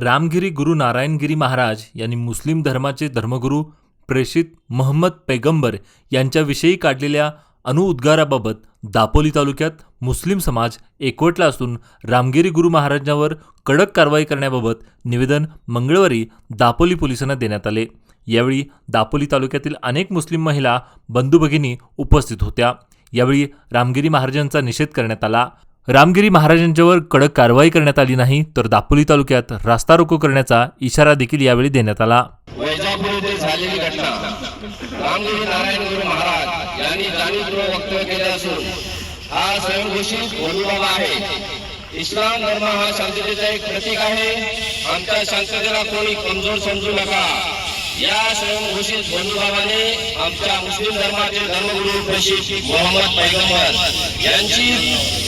रामगिरी गुरु नारायणगिरी महाराज यांनी मुस्लिम धर्माचे धर्मगुरू प्रेषित महम्मद पैगंबर यांच्याविषयी काढलेल्या अणुउद्गाराबाबत दापोली तालुक्यात मुस्लिम समाज एकवटला असून रामगिरी गुरु महाराजांवर कडक कारवाई करण्याबाबत निवेदन मंगळवारी दापोली पोलिसांना देण्यात आले. यावेळी दापोली तालुक्यातील अनेक मुस्लिम महिला बंधू भगिनी उपस्थित होत्या. यावेळी रामगिरी महाराजांचा निषेध करण्यात आला. रामगिरी महाराजांच्यावर कडक कारवाई करण्यात आली नाही तर दापोली तालुक्यात रास्ता रोको करण्याचा इशारा देखील यावेळी देण्यात आला. झालेली घटना. रामगिरी नारायण गुरु महाराज यांनी जाणीवपूर्वक वक्तव्य केले असून हा स्वयंघोषित बोलूबाबा आहे. इस्लाम धर्म हा शांततेचा एक प्रतीक आहे. आमच्या शांततेला कोणी कमजोर समजू नका. या स्वयंघोषित बंधुभावाने आमच्या मुस्लिम धर्माचे धर्मगुरू प्रेषित मोहम्मद पैगंबर यांची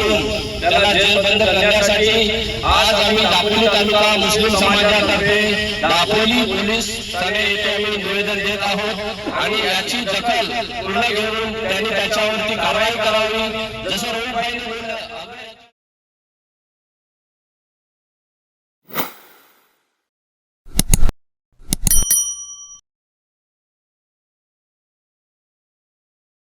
त्याला जेलबंद करण्यासाठी आज आम्ही दापोली तालुका मुस्लिम समाजातर्फे दापोली पोलीस ठाणे येथे आम्ही निवेदन देत आहोत. आणि याची दखल पूर्ण घेऊन त्यांनी त्याच्यावरती कारवाई करावी. जसं